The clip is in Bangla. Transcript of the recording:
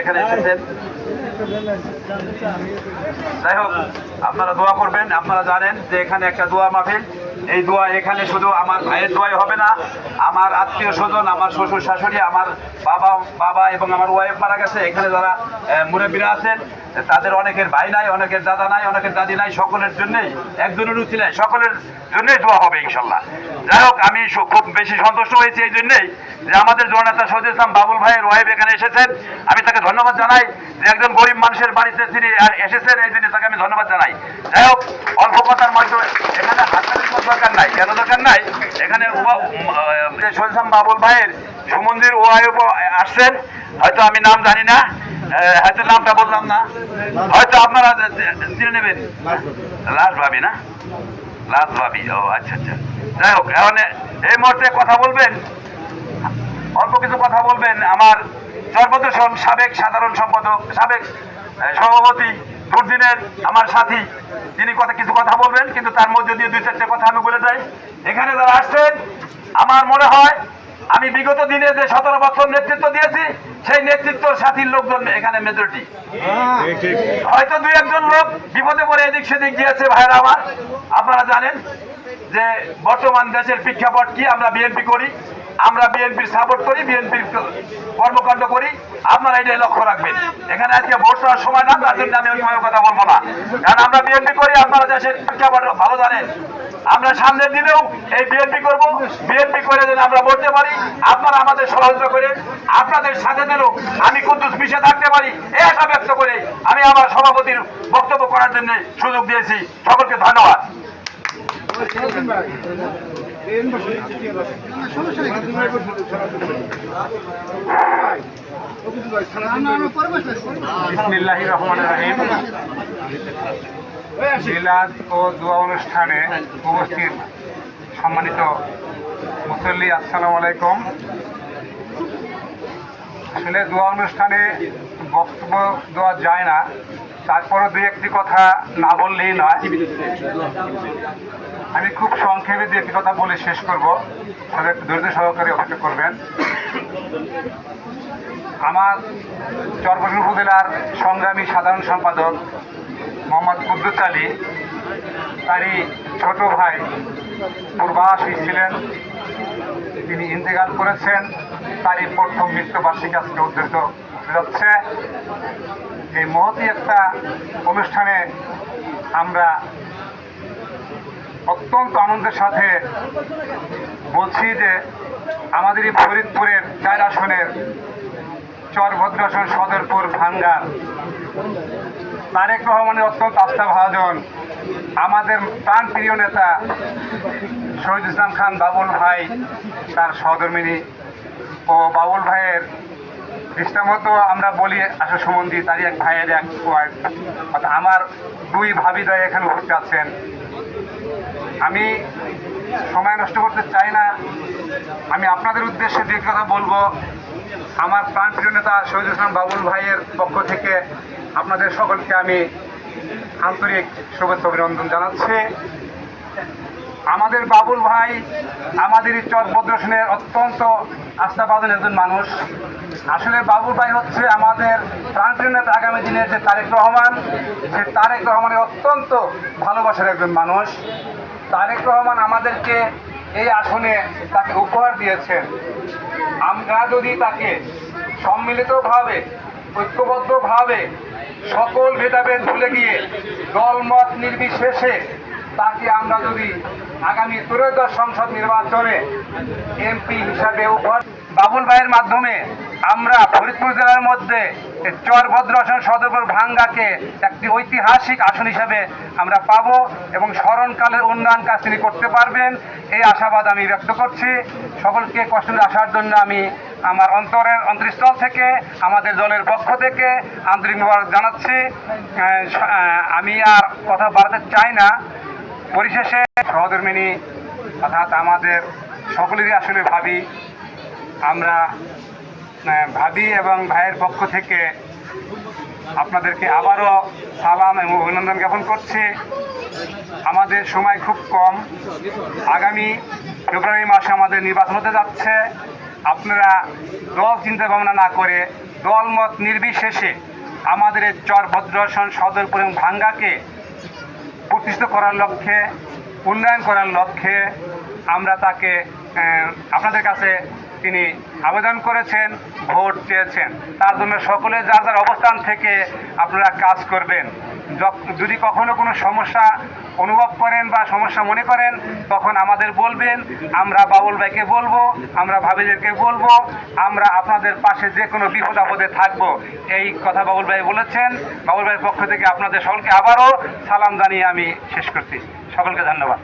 এখানে এসেছেন। যাই হোক আপনারা দোয়া করবেন আপনারা জানেন যে এখানে একটা দোয়া মাহফিল। এই দোয়া এখানে শুধু আমার ভাইয়ের দোয়াই হবে না, আমার আত্মীয় স্বজন, আমার শ্বশুর শাশুড়ি, আমার বাবা বাবা এবং আমার ওয়াইফ মারা গেছে। এখানে যারা মুরব্বীরা আছেন, তাদের অনেকের ভাই নাই, অনেকের দাদা নাই, অনেকের দাদি নাই, সকলের জন্যই, একজনের উচিত নাই, সকলের জন্যই দোয়া হবে ইনশাল্লাহ। যাই হোক, আমি খুব বেশি সন্তুষ্ট হয়েছি এই জন্যই যে আমাদের জননেতা সজিদ ইসলাম বাবুল ভাইয়ের ওয়াইফ এখানে এসেছেন। আমি তাকে ধন্যবাদ জানাই যে একজন গরিব মানুষের বাড়িতে তিনি এসেছেন, এই জন্য তাকে আমি ধন্যবাদ জানাই। যাই হোক, অল্প কথার মধ্যে এখানে কোনো দরকার নাই। কেন দরকার নাই? এখানে ইসলাম বাবুল ভাইয়ের সুমন্দির ও ওয়াইফ আসছেন। হয়তো আমি নাম জানি না। হয়তো নামটা বললাম না। হয়তো আপনারা চিনে নেবেন। লাশ ভাবি না? লাশ ভাবি। ও আচ্ছা আচ্ছা। যাই হোক, এখন এই মুহূর্তে কথা বলবেন। অল্প কিছু কথা বলবেন। আমার সর্বদর্শন সাবেক সাধারণ সম্পাদক, সাবেক সভাপতি দুর্দিনের আমার সাথী, তিনি কথা কিছু কথা বলবেন, কিন্তু তার মধ্যে দিয়ে দুই চারটে কথা আমি বলে যাই। এখানে যারা আসছেন, আমার মনে হয় আমি বিগত দিনে যে সতেরো বছর নেতৃত্ব দিয়েছি, সেই নেতৃত্ব সাথীর লোকজন এখানে মেজরিটি হয়তো দুই একজন লোক বিপদে পড়ে এদিক সেদিক গিয়েছে ভাইরা আমার। আপনারা জানেন যে বর্তমান দেশের প্রেক্ষাপট কি, আমরা বিএনপি করি। আমরা বিএনপির সাপোর্ট করি বিএনপির কর্মকাণ্ড করি। আপনারা এটাই লক্ষ্য রাখবেন। এখানে আজকে ভোট দেওয়ার সময় না, তার জন্য আমি ওইভাবে কথা বলব না। কারণ আমরা বিএনপি করি, আপনারা দেশের ভালো জানেন। আমরা সামনের দিনেও এই বিএনপি করব। বিএনপি করে যেন আমরা বলতে পারি, আপনারা আমাদের সহযোগিতা করে আপনাদের সাথে যেন আমি কুদ্দুস মিশে থাকতে পারি, এই আশা ব্যক্ত করে আমি আমার সভাপতির বক্তব্য করার জন্য সুযোগ দিয়েছি। সকলকে ধন্যবাদ। বিসমিল্লাহি রহমান রাহিম। মিলাদ ও দোয়া অনুষ্ঠানে উপস্থিত সম্মানিত মুসল্লি আসসালামু আলাইকুম। আসলে দোয়া অনুষ্ঠানে বক্তব্য দেওয়া যায় না। তারপরও দু একটি কথা না বললেই নয়। আমি খুব সংক্ষেপে দু একটি কথা বলে শেষ করব তবে ধৈর্য সহকারে অপেক্ষা করবেন। আমার চরপশুর উপজেলার সংগ্রামী সাধারণ সম্পাদক মোহাম্মদ কুদ্দুস আলী, তারই ছোট ভাই পূর্বাসী ছিলেন। তিনি ইন্তেকাল করেছেন, তারই প্রথম মৃত্যুবার্ষিকী আজকে উদ্ধৃত যাচ্ছে এই মহতি একটা অনুষ্ঠানে আমরা অত্যন্ত আনন্দের সাথে বলছি যে আমাদের এই ফরিদপুরের চার আসনের চরভদ্রাসন সদরপুর ভাঙ্গার তারেক রহমানের অত্যন্ত আস্থাভাজন আমাদের প্রাণ প্রিয় নেতা শহীদ ইসলাম খান বাবুল ভাই, তার সহধর্মিনী ও বাবুল ভাইয়ের দৃষ্টামতো আমরা বলি আসলে সুমন্দি তারই এক ভাইয়ের এক আমার দুই ভাবিদয় এখানে উপস্থিত আছেন। আমি সময় নষ্ট করতে চাই না। আমি আপনাদের উদ্দেশ্যে যে কথা বলব, আমার প্রাণপ্রিয় নেতা শহীদ ইসলাম বাবুল ভাইয়ের পক্ষ থেকে আপনাদের সকলকে আমি আন্তরিক শুভেচ্ছা অভিনন্দন জানাচ্ছি। আমাদের বাবুল ভাই আমাদের এই প্রদর্শনের অত্যন্ত আস্থাবাদন একজন মানুষ। আসলে বাবুল ভাই হচ্ছে আমাদের প্রাণপ্রিয় নেতা আগামী দিনের যে তারেক রহমান, সে তারেক রহমানের অত্যন্ত ভালোবাসার একজন মানুষ। তারেক রহমান আমাদেরকে এই আসনে তাকে উপহার দিয়েছেন। আমরা যদি তাকে সম্মিলিতভাবে, ঐক্যবদ্ধভাবে সকল ভেদাভেদ ভুলে গিয়ে দলমত নির্বিশেষে তাকে আমরা যদি আগামী ত্রয়োদশ সংসদ নির্বাচনে এমপি হিসাবে উপহার বাবুল ভাইয়ের মাধ্যমে আমরা ফরিদপুর জেলার মধ্যে চরভদ্র আসন সদরপুর ভাঙ্গাকে একটি ঐতিহাসিক আসন হিসাবে আমরা পাবো এবং স্মরণকালের উন্নয়ন কাজ তিনি করতে পারবেন। এই আশাবাদ আমি ব্যক্ত করছি। সকলকে কষ্ট আসার জন্য আমি আমার অন্তরের অন্তরস্থল থেকে, আমাদের দলের পক্ষ থেকে আন্তরিক জানাচ্ছি। আমি আর কথা বাড়াতে চাই না। পরিশেষে সহধর্মিনী অর্থাৎ আমাদের সকলেরই আসলে ভাবি আমরা ভাবি এবং ভাইয়ের পক্ষ থেকে আপনাদেরকে আবারও সালাম এবং অভিনন্দন জ্ঞাপন করছি। আমাদের সময় খুব কম। আগামী ফেব্রুয়ারি মাসে আমাদের নির্বাচন হতে যাচ্ছে। আপনারা দল চিন্তা ভাবনা না করে দলমত নির্বিশেষে আমাদের এই চর ভদ্রাসন সদরপুর এবং ভাঙ্গাকে প্রতিষ্ঠিত করার লক্ষ্যে, উন্নয়ন করার লক্ষ্যে আমরা তাকে আপনাদের কাছে তিনি আবেদন করেছেন, ভোট চেয়েছেন। তার জন্য সকলে যার যার অবস্থান থেকে আপনারা কাজ করবেন। যদি কখনো কোনো সমস্যা অনুভব করেন বা সমস্যা মনে করেন, তখন আমাদের বলবেন। আমরা বাবুল ভাইকে বলব, আমরা ভাবিদেরকে বলব, আমরা আপনাদের পাশে যে কোনো বিপদ আপদে থাকব। এই কথা বাবুল ভাই বলেছেন। বাবুল ভাইয়ের পক্ষ থেকে আপনাদের সকলকে আবারও সালাম জানিয়ে আমি শেষ করছি। সকলকে ধন্যবাদ।